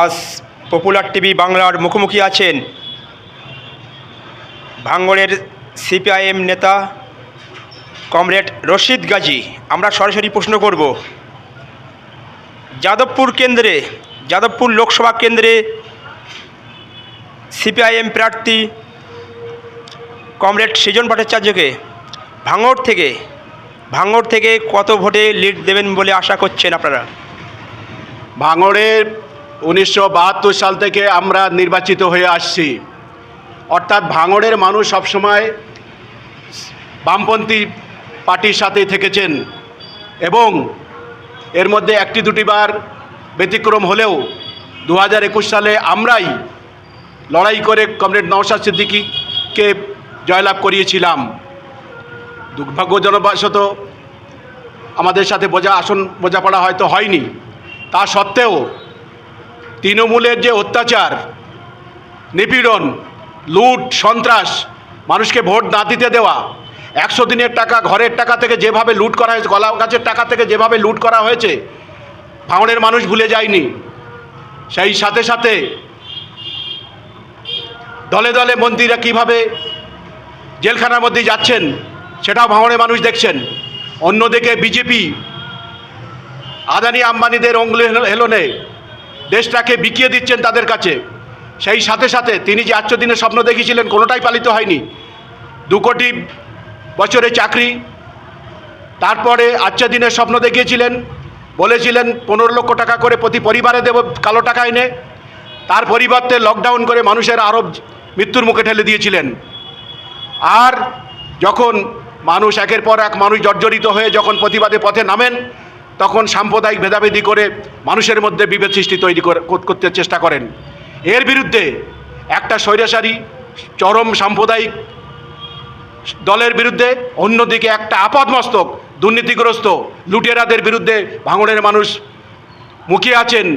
আজ popular TV বাংলার মুখোমুখি আছেন ভাঙ্গড়ের সিপিআইএম নেতা কমরেড রশিদ গাজী। আমরা সরাসরি প্রশ্ন করব, যাদবপুর কেন্দ্রে, যাদবপুর লোকসভা কেন্দ্রে সিপিআইএম প্রার্থী কমরেড সৃজন ভট্টাচার্যকে ভাঙড় থেকে ভাঙড় থেকে কত ভোটে লিড দেবেন বলে আশা করছেন আপনারা? ভাঙড়ের উনিশশো বাহাত্তর সাল থেকে আমরা নির্বাচিত হয়ে আসছি। অর্থাৎ ভাঙড়ের মানুষ সবসময় বামপন্থী পার্টির সাথে থেকেছেন এবং এর মধ্যে একটি দুটি বার ব্যতিক্রম হলেও দু হাজার একুশ সালে আমরাই লড়াই করে কমরেড নওশাদ সিদ্দিকীকে জয়লাভ করিয়েছিলাম। দুর্ভাগ্যজনবশত আমাদের সাথে বোঝা আসন বোঝাপড়া হয়তো হয়নি। তা সত্ত্বেও তৃণমূলের যে অত্যাচার, নিপীড়ন, লুট, সন্ত্রাস, মানুষকে ভোট না দিতে দেওয়া, একশো দিনের টাকা, ঘরের টাকা থেকে যেভাবে লুট করা হয়েছে, গলা গাছের টাকা থেকে যেভাবে লুট করা হয়েছে ভাঙড়ের মানুষ ভুলে যায়নি। সেই সাথে সাথে দলে দলে মন্ত্রীরা কীভাবে জেলখানার মধ্যে যাচ্ছেন, সেটাও ভাঙড়ের মানুষ দেখছেন। অন্যদিকে বিজেপি আদানি আম্বানিদের অঙ্গুলি হেল- হেলনে দেশটাকে বিকিয়ে দিচ্ছেন তাদের কাছে। সেই সাথে সাথে তিনি যে আটশো দিনের স্বপ্ন দেখিয়েছিলেন, কোনোটাই পালিত হয়নি। দু কোটি বছরে চাকরি, তারপরে আচ্ছা দিনের স্বপ্ন দেখিয়েছিলেন, বলেছিলেন, পনেরো লক্ষ টাকা করে প্রতি পরিবারে দেব কালো টাকা এনে। তার পরিবর্তে লকডাউন করে মানুষের আরব মৃত্যুর মুখে ঠেলে দিয়েছিলেন। আর যখন মানুষ একের পর এক মানুষ জর্জরিত হয়ে যখন প্রতিবাদে পথে নামেন তখন সাম্প্রদায়িক ভেদাভেদি করে মানুষের মধ্যে বিভেদ সৃষ্টি তৈরি করে- করতে চেষ্টা করেন। এর বিরুদ্ধে একটা স্বৈরাচারী, চরম সাম্প্রদায়িক দলের বিরুদ্ধে, অন্যদিকে একটা আপাদমস্তক, দুর্নীতিগ্রস্ত, লুটেরাদের বিরুদ্ধে ভাঙড়ের মানুষ মুখিয়ে আছেন।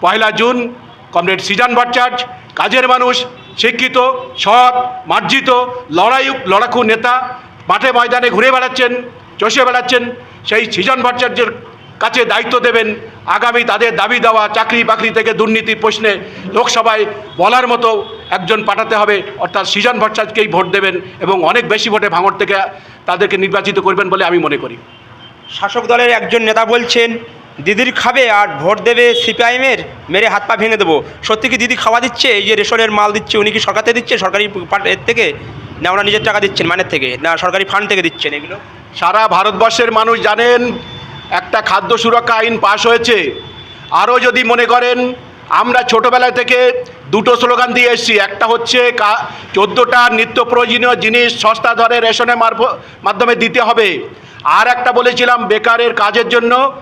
পয়লা জুন, কমরেড সিজান ভট্টাচার্য, কাজের মানুষ, শিক্ষিত, সৎ, মার্জিত লড়াই লড়াকু নেতা, মাঠে ময়দানে ঘুরে বেড়াচ্ছেন, চষে বেড়াচ্ছেন সেই সৃজন ভট্টাচার্যের কাছে দায়িত্ব দেবেন। আগামী তাদের দাবি দেওয়া চাকরি বাকরি থেকে দুর্নীতির প্রশ্নে লোকসভায় বলার মতো একজন পাঠাতে হবে। অর্থাৎ সৃজন ভট্টাচার্যকেই ভোট দেবেন এবং অনেক বেশি ভোটে ভাঙর থেকে তাদেরকে নির্বাচিত করবেন বলে আমি মনে করি। শাসক দলের একজন নেতা বলছেন দিদির খাবে আর ভোট দেবে সিপিআইএমের মেরে হাত পা ভেঙে দেবো। সত্যি কি দিদি খাওয়া দিচ্ছে? এই যে রেশনের মাল দিচ্ছে উনি কি সরকারতে দিচ্ছে? সরকারি এর থেকে? না ওনার নিজের টাকা দিচ্ছেন মানের থেকে? না সরকারি ফান্ড থেকে দিচ্ছেন এগুলো? সারা ভারতবর্ষের মানুষ জানেন একটা খাদ্য সুরক্ষা আইন পাশ হয়েছে। আরও যদি মনে করেন, আমরা ছোটোবেলা থেকে দুটো স্লোগান দিয়ে এসেছি। একটা হচ্ছে চোদ্দোটা নিত্য প্রয়োজনীয় জিনিস সস্তা দরে রেশনের মারফ- মাধ্যমে দিতে হবে। আর একটা বলেছিলাম, বেকারের কাজের জন্য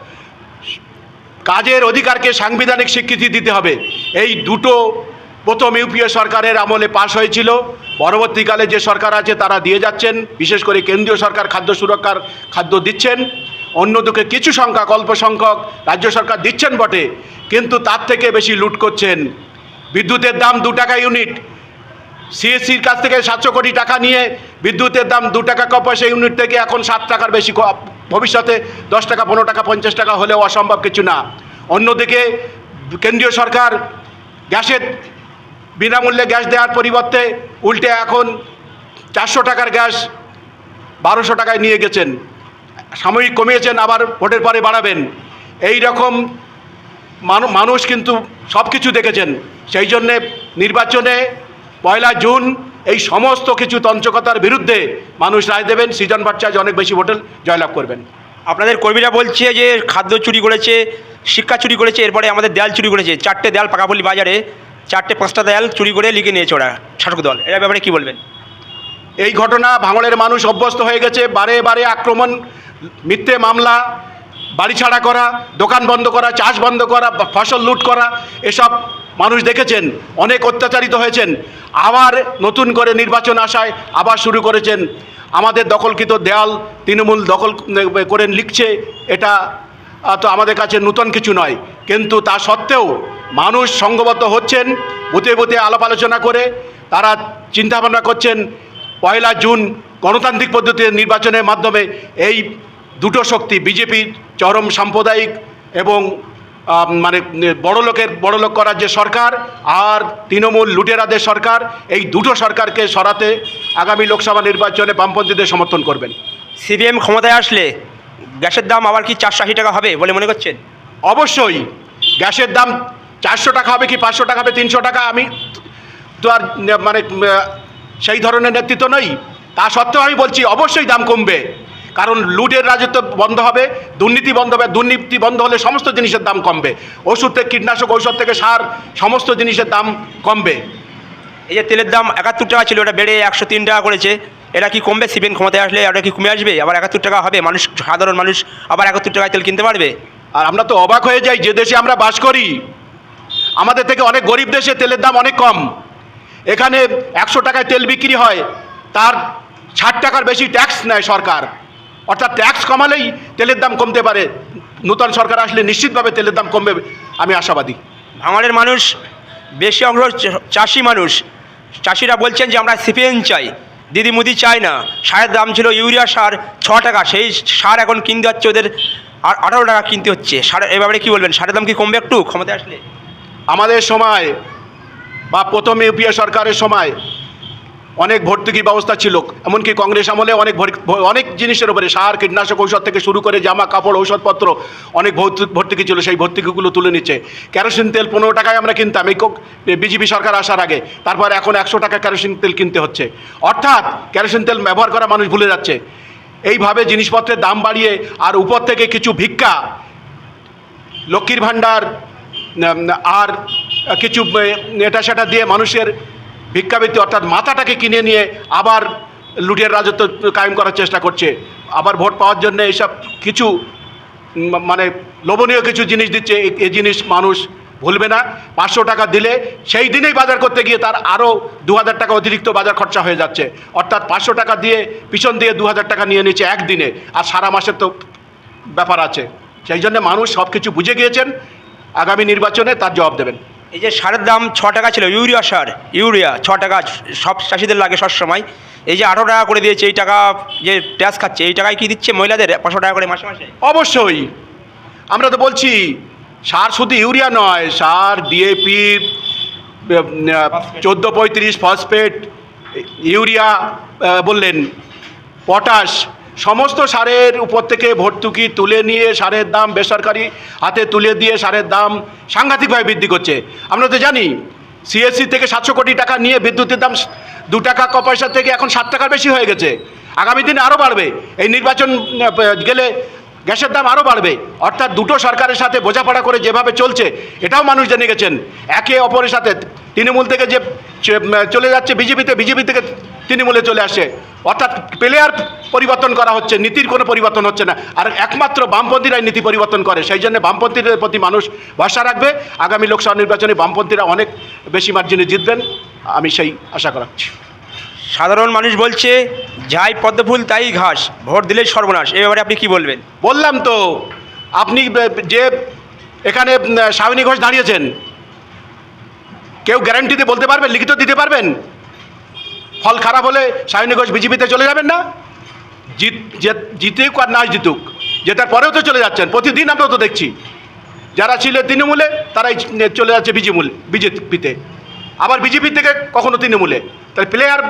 কাজের অধিকারকে সাংবিধানিক স্বীকৃতি দিতে হবে। এই দুটো প্রথম ইউপিএ সরকারের আমলে পাশ হয়েছিল। পরবর্তীকালে যে সরকার আছে, তারা দিয়ে যাচ্ছেন। বিশেষ করে কেন্দ্রীয় সরকার খাদ্য সুরক্ষার খাদ্য দিচ্ছেন। অন্যদিকে কিছু সংখ্যক, অল্প সংখ্যক রাজ্য সরকার দিচ্ছেন বটে, কিন্তু তার থেকে বেশি লুট করছেন। বিদ্যুতের দাম দু টাকা ইউনিট, সিএসসির কাছ থেকে সাতশো কোটি টাকা নিয়ে বিদ্যুতের দাম দু টাকা ক পয়সা ইউনিট থেকে এখন সাত টাকার বেশি ভবিষ্যতে দশ টাকা, পনেরো টাকা, পঞ্চাশ টাকা হলেও অসম্ভব কিছু না। অন্যদিকে কেন্দ্রীয় সরকার গ্যাসের বিনামূল্যে গ্যাস দেওয়ার পরিবর্তে উল্টে এখন চারশো টাকার গ্যাস বারোশো টাকায় নিয়ে গেছেন। সাময়িক কমিয়েছেন আবার ভোটের পরে বাড়াবেন। এই রকম মানু- মানুষ কিন্তু সব কিছু দেখেছেন। সেই জন্যে নির্বাচনে পয়লা জুন এই সমস্ত কিছু তঞ্চকতার বিরুদ্ধে মানুষ রায় দেবেন। সৃজন ভট্টাচার্য অনেক বেশি ভোটে জয়লাভ করবেন। আপনাদের কর্মীরা বলছে যে খাদ্য চুরি করেছে শিক্ষা চুরি করেছে এরপরে আমাদের দেয়াল চুরি করেছে। চারটে দেয়াল পাকাপল্লি বাজারে চারটে পাঁচটা দেয়াল চুরি করে লিখে নিয়েছে ওরা শাসক দল। এর ব্যাপারে কী বলবেন? এই ঘটনা ভাঙড়ের মানুষ অভ্যস্ত হয়ে গেছে। বারে বারে আক্রমণ মিথ্যে মামলা, বাড়ি ছাড়া করা, দোকান বন্ধ করা, চাষ বন্ধ করা, ফসল লুট করা, এসব মানুষ দেখেছেন, অনেক অত্যাচারিত হয়েছেন। আবার নতুন করে নির্বাচন আসায় আবার শুরু করেছেন। আমাদের দখলকৃত দেয়াল তৃণমূল দখল করে লিখছে, এটা তো আমাদের কাছে নূতন কিছু নয়। কিন্তু তা সত্ত্বেও মানুষ সঙ্গবদ্ধ হচ্ছেন বুতে বুতে আলাপ আলোচনা করে, তারা চিন্তাভাবনা করছেন, পয়লা জুন গণতান্ত্রিক পদ্ধতির নির্বাচনের মাধ্যমে এই দুটো শক্তি বিজেপির চরম সাম্প্রদায়িক এবং মানে বড় লোকের বড় লোক করার যে সরকার আর তৃণমূল লুটেরাদের সরকার এই দুটো সরকারকে সরাতে আগামী লোকসভা নির্বাচনে বামপন্থীদের সমর্থন করবেন। সিপিএম ক্ষমতায় আসলে গ্যাসের দাম আবার কি চারশো আশি টাকা হবে বলে মনে করছেন? অবশ্যই গ্যাসের দাম চারশো টাকা হবে কি পাঁচশো টাকা হবে তিনশো টাকা? আমি তো আর মানে সেই ধরনের নেতৃত্ব নই। তা সত্ত্বেও আমি বলছি অবশ্যই দাম কমবে। কারণ লুটের রাজত্ব বন্ধ হবে দুর্নীতি বন্ধ হবে দুর্নীতি বন্ধ হলে সমস্ত জিনিসের দাম কমবে। ওষুধ থেকে কীটনাশক ঔষধ থেকে সার সমস্ত জিনিসের দাম কমবে। এই যে তেলের দাম একাত্তর টাকা ছিল ওটা বেড়ে একশো তিন টাকা করেছে। এটা কি কমবে? সিপিএম ক্ষমতায় আসলে ওটা কি কমে আসবে? আবার একাত্তর টাকা হবে মানুষ সাধারণ মানুষ আবার একাত্তর টাকায় তেল কিনতে পারবে? আর আমরা তো অবাক হয়ে যাই যে দেশে আমরা বাস করি। আমাদের থেকে অনেক গরিব দেশে তেলের দাম অনেক কম। এখানে একশো টাকায় তেল বিক্রি হয় তার ষাট টাকার বেশি ট্যাক্স নেয় সরকার। অর্থাৎ ট্যাক্স কমালেই তেলের দাম কমতে পারে। নূতন সরকার আসলে নিশ্চিতভাবে তেলের দাম কমবে আমি আশাবাদী। ভাঙড়ের মানুষ বেশি অংশ চাষি মানুষ। চাষিরা বলছেন যে আমরা সিপিএম চাই দিদি মুদি চাই না। সারের দাম ছিল ইউরিয়া সার ছ টাকা সেই সার এখন কিনতে হচ্ছে ওদের আর আঠারো টাকা কিনতে হচ্ছে। সার এ ব্যাপারে কী বলবেন? সারের দাম কি কমবে একটু ক্ষমতায় আসলে? আমাদের সময় বা প্রথম ইউপিএ সরকারের সময় অনেক ভর্তুকি ব্যবস্থা ছিল, এমনকি কংগ্রেস আমলে অনেক অনেক জিনিসের উপরে, সার, কীটনাশক ঔষধ থেকে শুরু করে জামা, কাপড়, ঔষধপত্র, অনেক ভর্তু- ভর্তুকি ছিল, সেই ভর্তুকিগুলো তুলে নিচ্ছে। কেরোসিন তেল পনেরো টাকায় আমরা কিনতাম, এই বিজেপি সরকার আসার আগে। তারপর এখন একশো টাকা কেরোসিন তেল কিনতে হচ্ছে। অর্থাৎ কেরোসিন তেল ব্যবহার করা মানুষ ভুলে যাচ্ছে। এইভাবে জিনিসপত্রের দাম বাড়িয়ে, আর উপর থেকে কিছু ভিক্ষা, লক্ষ্মীর ভাণ্ডার আর কিছু এটা সেটা দিয়ে মানুষের ভিক্ষাবৃত্তি অর্থাৎ মাথাটাকে কিনে নিয়ে আবার লুটের রাজত্ব কায়েম করার চেষ্টা করছে। আবার ভোট পাওয়ার জন্য এইসব কিছু মানে লোভনীয় কিছু জিনিস দিচ্ছে এই- জিনিস মানুষ ভুলবে না। পাঁচশো টাকা দিলে সেই দিনেই বাজার করতে গিয়ে তার আরও দু হাজার টাকা অতিরিক্ত বাজার খরচা হয়ে যাচ্ছে। অর্থাৎ পাঁচশো টাকা দিয়ে পিছন দিয়ে দু হাজার টাকা নিয়ে নিচ্ছে একদিনে, আর সারা মাসের তো ব্যাপার আছে। সেই জন্য মানুষ সব কিছু বুঝে গিয়েছেন। আগামী নির্বাচনে তার জবাব দেবেন। এই যে সারের দাম ছ টাকা ছিল, ইউরিয়া সার, ইউরিয়া, ছ টাকা, সব চাষিদের লাগে সবসময়। এই যে আঠারো টাকা করে দিয়েছে, এই টাকা যে ট্যাক্স খাচ্ছে, এই টাকায় কি দিচ্ছে মহিলাদের পাঁচশো টাকা করে মাসে মাসে? অবশ্যই। আমরা তো বলছি, সার শুধু ইউরিয়া নয়, সার ডিএপি চোদ্দ পঁয়ত্রিশ ফসফেট, ইউরিয়া বললেন, পটাশ সমস্ত সারের উপর থেকে ভর্তুকি তুলে নিয়ে সারের দাম বেসরকারি হাতে তুলে দিয়ে সারের দাম সাংঘাতিকভাবে বৃদ্ধি করছে। আমরা তো জানি সিএসসি থেকে সাতশো কোটি টাকা নিয়ে বিদ্যুতের দাম দু টাকা, ক পয়সা থেকে এখন সাত টাকার বেশি হয়ে গেছে। আগামী দিনে আরও বাড়বে। এই নির্বাচন গেলে গ্যাসের দাম আরও বাড়বে। অর্থাৎ দুটো সরকারের সাথে বোঝাপড়া করে যেভাবে চলছে, এটাও মানুষ জেনে গেছেন। একে অপরের সাথে তৃণমূল থেকে যে চলে যাচ্ছে বিজেপিতে, বিজেপি থেকে তৃণমূলে চলে আসছে অর্থাৎ প্লেয়ার পরিবর্তন করা হচ্ছে, নীতির কোনো পরিবর্তন হচ্ছে না। আর একমাত্র বামপন্থীরাই নীতি পরিবর্তন করে, সেই জন্য বামপন্থীদের প্রতি মানুষ ভরসা রাখবে। আগামী লোকসভা নির্বাচনে বামপন্থীরা অনেক বেশি মার্জিনে জিতবেন। আমি সেই আশা করাচ্ছি সাধারণ মানুষ বলছে যাই পদ্মফুল তাই ঘাস ভোট দিলেই সর্বনাশ। এই ব্যাপারে আপনি কি বলবেন? বললাম তো আপনি যে এখানে উম, ঘোষ দাঁড়িয়েছেন কেউ গ্যারান্টিতে বলতে পারবেন লিখিত দিতে পারবেন? ফল খারাপ হলে সায়নী ঘোষ বিজেপিতে চলে যাবেন না? জিত জিতুক আর না জিতুক জেতার পরেও তো চলে যাচ্ছেন প্রতিদিন আমরা তো দেখছি। যারা ছিল তৃণমূলে তারাই চলে যাচ্ছে বিজেমূল বিজেপিতে। আবার বিজেপি থেকে কখনো তৃণমূলে। তাহলে প্লেয়ার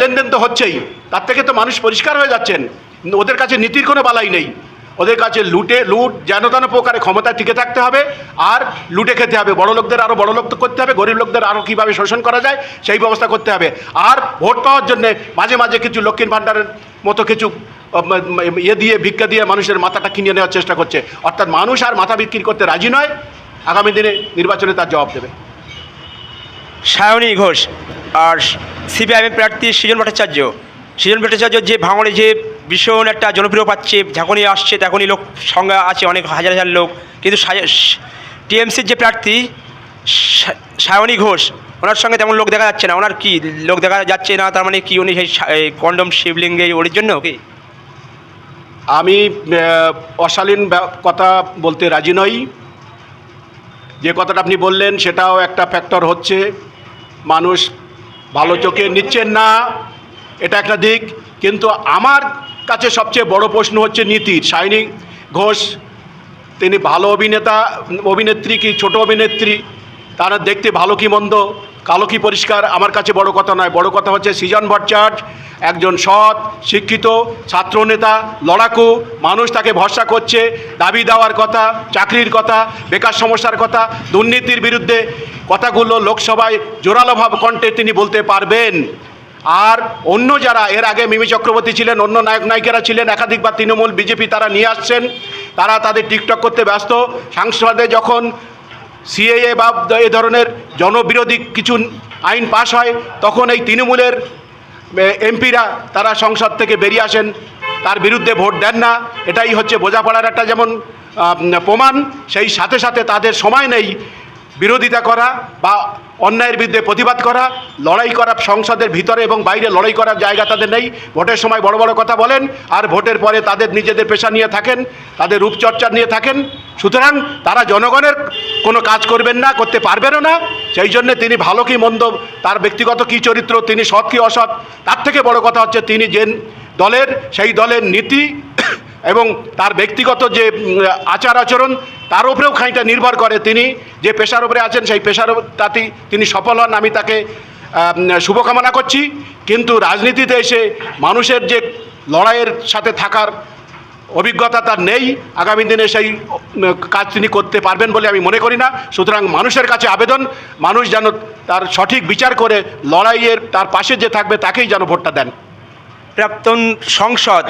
লেনদেন তো হচ্ছেই। তার থেকে তো মানুষ পরিষ্কার হয়ে যাচ্ছেন। ওদের কাছে নীতির কোনো বালাই নেই। ওদের কাছে লুটে, লুট, যেন তেন প্রকারে ক্ষমতা টিকে থাকতে হবে, আর লুটে খেতে হবে। বড় লোকদের আরও বড় লোক করতে হবে, গরিব লোকদের আরও কীভাবে শোষণ করা যায়, সেই ব্যবস্থা করতে হবে। আর ভোট পাওয়ার জন্যে মাঝে মাঝে কিছু লক্ষ্মীর ভাণ্ডারের মতো কিছু ইয়ে দিয়ে, ভিক্ষা দিয়ে মানুষের মাথাটা কিনে নেওয়ার চেষ্টা করছে। অর্থাৎ মানুষ আর মাথা বিক্রি করতে রাজি নয়, আগামী দিনে নির্বাচনে তার জবাব দেবে। সায়নী ঘোষ, আর সিপিআইএম প্রার্থী সৃজন ভট্টাচার্য। সৃজন ভট্টাচার্য যে ভাঙড়ে যে ভীষণ একটা জনপ্রিয় পাচ্ছে যখনই আসছে তখনই লোক সঙ্গে আছে অনেক হাজার হাজার লোক। কিন্তু টিএমসির যে প্রার্থী সায়নী ঘোষ, ওনার সঙ্গে তেমন লোক দেখা যাচ্ছে না। ওনার কি লোক দেখা যাচ্ছে না, তার মানে কি উনি সেই কন্ডম শিবলিঙ্গে ওর জন্য কি? আমি অশালীন কথা বলতে রাজি নই। যে কথাটা আপনি বললেন, সেটাও একটা ফ্যাক্টর হচ্ছে। মানুষ ভালো চোখে নিচ্ছেন না, এটা একটা দিক। কিন্তু আমার কাছে সবচেয়ে বড় প্রশ্ন হচ্ছে নীতির। সাইনি ঘোষ, তিনি ভালো অভিনেতা, অভিনেত্রী কি ছোট অভিনেত্রী? তারা দেখতে ভালো কি মন্দ? কালো কি পরিষ্কার? আমার কাছে বড় কথা নয়। বড় কথা হচ্ছে সৃজন ভট্টাচার্য একজন সৎ, শিক্ষিত, ছাত্রনেতা, লড়াকু, মানুষ তাকে ভরসা করছে, দাবি দেওয়ার কথা, চাকরির কথা, বেকার সমস্যার কথা, দুর্নীতির বিরুদ্ধে কথাগুলো লোকসভায় জোরালোভাব কণ্ঠে তিনি বলতে পারবেন। আর অন্য যারা, এর আগে মিমি চক্রবর্তী ছিলেন, অন্য নায়ক নায়িকারা ছিলেন, একাধিকবার তৃণমূল বিজেপি তারা নিয়ে আসছেন, তারা তাদের টিকটক করতে ব্যস্ত। সংসদে যখন সিএএ বা এ ধরনের জনবিরোধী কিছু আইন পাশ হয়, তখন এই তৃণমূলের এমপিরা তারা সংসদ থেকে বেরিয়ে আসেন। তার বিরুদ্ধে ভোট দেন না। এটাই হচ্ছে বোঝাপড়ার একটা যেমন প্রমাণ, সেই সাথে সাথে তাদের সময় নেই। বিরোধিতা করা বা অন্যায়ের বিরুদ্ধে প্রতিবাদ করা, লড়াই করা সংসদের ভিতরে এবং বাইরে লড়াই করার জায়গা তাদের নেই। ভোটের সময় বড় বড় কথা বলেন আর ভোটের পরে তাদের নিজেদের পেশা নিয়ে থাকেন, তাদের রূপচর্চা নিয়ে থাকেন। সুতরাং তারা জনগণের কোনো কাজ করবেন না, করতে পারবেনও না। সেই জন্যে তিনি ভালো কি মন্দ, তার ব্যক্তিগত কী চরিত্র, তিনি সৎ কি অসৎ, তার থেকে বড় কথা হচ্ছে তিনি যে দলের, সেই দলের নীতি এবং তার ব্যক্তিগত যে আচার আচরণ, তার উপরেও খানিকটা নির্ভর করে তিনি। যে পেশার উপরে আছেন, সেই পেশার তাতেই তিনি সফল হন। আমি তাকে শুভকামনা করছি। কিন্তু রাজনীতিতে এসে মানুষের যে লড়াইয়ের সাথে থাকার অভিজ্ঞতা তার নেই। আগামী দিনে সেই কাজ তিনি করতে পারবেন বলে আমি মনে করি না। সুতরাং মানুষের কাছে আবেদন, মানুষ যেন তার সঠিক বিচার করে লড়াইয়ের তার পাশে যে থাকবে, তাকেই যেন ভোটটা দেন। প্রাক্তন সংসদ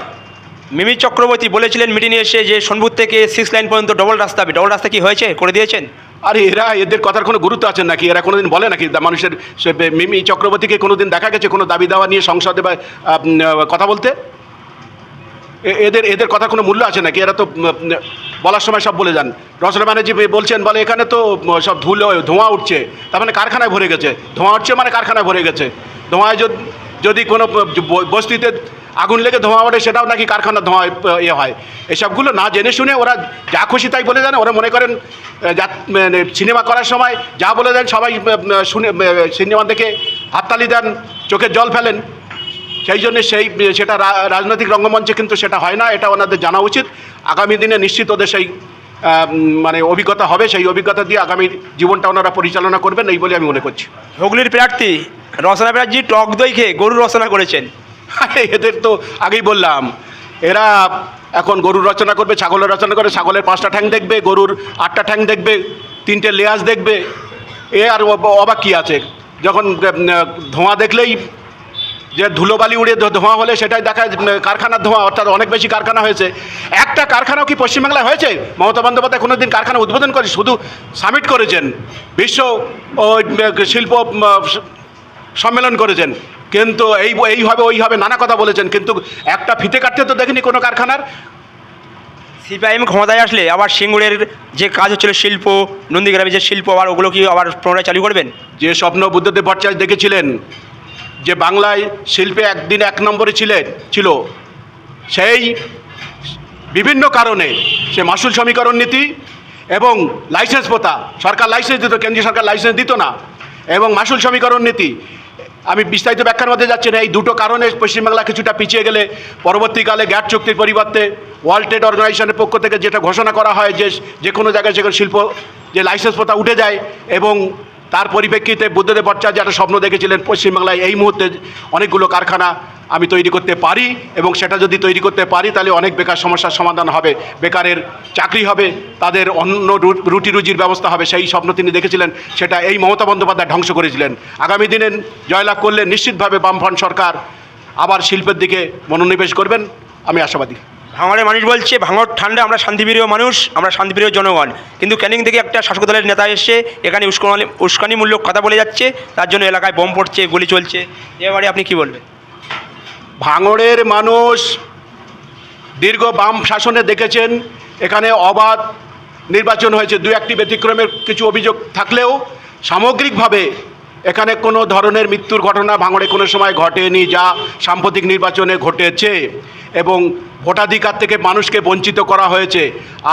মিমি চক্রবর্তী বলেছিলেন মিটিংয়ে এসে যে সোনপুর থেকে সিক্স লাইন পর্যন্ত ডবল রাস্তা হবে। ডবল রাস্তা কি হয়েছে? করে দিয়েছেন? আরে এরা এদের কথার কোনো গুরুত্ব আছে নাকি? এরা কোনোদিন বলে নাকি? মানুষের মিমি চক্রবর্তীকে কোনোদিন দেখা গেছে? কোনো দাবি দাওয়া নিয়ে সংসদে বা কথা বলতে? এদের এদের কথার কোনো মূল্য আছে নাকি? এরা তো বলার সময় সব বলে যান। রচনা ব্যানার্জি বলছেন, বলে এখানে তো সব ধুলো, ধোঁয়া উঠছে। তার মানে কারখানায় ভরে গেছে। ধোঁয়া উঠছে মানে কারখানায় ভরে গেছে। ধোঁয়ায় যদি কোনো বস্তিতে আগুন লেগে ধোঁয়া ওঠে, সেটাও নাকি কারখানার ধোঁয়া ইয়ে হয়। এসবগুলো না জেনে শুনে ওরা যা খুশি তাই বলে দেন। ওরা মনে করেন যা মানে সিনেমা করার সময় যা বলে দেন, সবাই শুনে সিনেমা দেখে হাততালি দেন, চোখের জল ফেলেন। সেই জন্য সেই, সেটা রাজনৈতিক রঙ্গমঞ্চে কিন্তু সেটা হয় না, এটা ওনাদের জানা উচিত। আগামী দিনে নিশ্চিত ওদের সেই মানে অভিজ্ঞতা হবে। সেই অভিজ্ঞতা দিয়ে আগামী জীবনটা ওনারা পরিচালনা করবেন, এই বলে আমি মনে করছি। হুগলির প্রার্থী রচনা ব্যানার্জি টক দই খেয়ে গরু রচনা করেছেন। এদের তো আগেই বললাম। এরা এখন গরুর রচনা করবে, ছাগলের রচনা করে, ছাগলের পাঁচটা ঠ্যাং দেখবে, গরুর আটটা ঠ্যাং দেখবে, তিনটে লেয়াজ দেখবে। এ আর অবাক কী আছে? যখন ধোঁয়া দেখলেই যে ধুলোবালি উড়ে ধোঁয়া হলে সেটাই দেখা কারখানার ধোঁয়া, অর্থাৎ অনেক বেশি কারখানা হয়েছে। একটা কারখানাও কি পশ্চিমবাংলায় হয়েছে? মমতা বন্দ্যোপাধ্যায় কোনো দিন কারখানা উদ্বোধন করে, শুধু সামিট করেছেন। বিশ্ব শিল্প সম্মেলন করেছেন। কিন্তু এই এই হবে ওই হবে নানা কথা বলেছেন কিন্তু একটা ফিতে কাটতে তো দেখিনি কোনো কারখানার? সিপিআইএম ক্ষমতায় আসলে আবার সিঙ্গুরের যে কাজ হচ্ছিল শিল্প নন্দীগ্রামে যে শিল্প আবার ওগুলো কি আবার পুনরায় চালু করবেন? যে স্বপ্ন বুদ্ধদেব ভট্টাচার্য দেখেছিলেন যে বাংলায় শিল্পে একদিন এক নম্বরে ছিলেন ছিল সেই বিভিন্ন কারণে সে মাসুল সমীকরণ নীতি এবং লাইসেন্স প্রথা সরকার লাইসেন্স দিত কেন্দ্রীয় সরকার লাইসেন্স দিত না এবং মাসুল সমীকরণ নীতি আমি বিস্তারিত ব্যাখ্যার মধ্যে যাচ্ছি না। এই দুটো কারণে পশ্চিমবাংলা কিছুটা পিছিয়ে গেলে পরবর্তীকালে গ্যাট চুক্তির পরিবর্তে ওয়ার্ল্ড ট্রেড অর্গানাইজেশনের পক্ষ থেকে যেটা ঘোষণা করা হয় যে যে কোনো জায়গায় সেখানে শিল্প, যে লাইসেন্স প্রথা উঠে যায় এবং তার পরিপ্রেক্ষিতে বুদ্ধদেব ভট্টাচার্য একটা স্বপ্ন দেখেছিলেন পশ্চিমবাংলায়, এই মুহূর্তে অনেকগুলো কারখানা আমি তৈরি করতে পারি এবং সেটা যদি তৈরি করতে পারি, তাহলে অনেক বেকার সমস্যার সমাধান হবে। বেকারের চাকরি হবে, তাদের অন্য রুটি রুজির ব্যবস্থা হবে, সেই স্বপ্ন তিনি দেখেছিলেন, সেটা এই মমতা বন্দ্যোপাধ্যায় ধ্বংস করেছিলেন। আগামী দিনে জয়লাভ করলে নিশ্চিতভাবে বামফ্রন্ট সরকার আবার শিল্পের দিকে মনোনিবেশ করবেন। আমি আশাবাদী। ভাঙড়ের মানুষ বলছে, ভাঙড় ঠান্ডা, আমরা শান্তিপ্রিয় মানুষ, আমরা শান্তিপ্রিয় জনগণ। কিন্তু ক্যানিং থেকে একটা শাসক দলের নেতা এসে এখানে উস্কানি, উস্কানিমূলক কথা বলে যাচ্ছে, তার জন্য এলাকায় বোম পড়ছে, গুলি চলছে। এবারে আপনি কি বলবেন? ভাঙড়ের মানুষ দীর্ঘ বাম শাসনে দেখেছেন, এখানে অবাধ নির্বাচন হয়েছে, দু একটি ব্যতিক্রমের কিছু অভিযোগ থাকলেও সামগ্রিকভাবে এখানে কোনো ধরনের মৃত্যুর ঘটনা ভাঙড়ে কোনো সময় ঘটেনি, যা সাম্প্রতিক নির্বাচনে ঘটেছে। এবং ভোটাধিকার থেকে মানুষকে বঞ্চিত করা হয়েছে।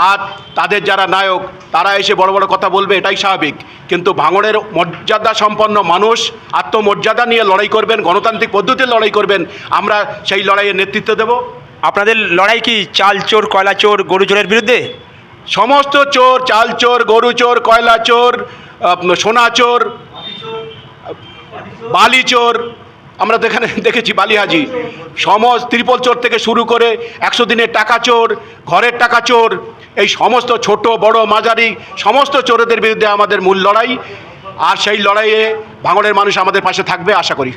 আর তাদের যারা নায়ক তারা এসে বড় বড় কথা বলবে এটাই স্বাভাবিক। কিন্তু ভাঙড়ের মর্যাদা সম্পন্ন মানুষ আত্মমর্যাদা নিয়ে লড়াই করবেন গণতান্ত্রিক পদ্ধতিতে লড়াই করবেন আমরা সেই লড়াইয়ের নেতৃত্ব দেব। আপনাদের লড়াই কি চাল চোর কয়লা চোর গরু চোরের বিরুদ্ধে? সমস্ত চোর চাল চোর গরু চোর কয়লা চোর সোনা চোর বালি চোর আমরা দেখানে দেখেছি বালিহাজি। সমস্ত ত্রিপল চোর থেকে শুরু করে একশো দিনের টাকা চোর, ঘরের টাকা চোর, এই সমস্ত ছোট, বড়, মাঝারি, সমস্ত চোরদের বিরুদ্ধে আমাদের মূল লড়াই। আর সেই লড়াইয়ে ভাঙড়ের মানুষ আমাদের পাশে থাকবে, আশা করি।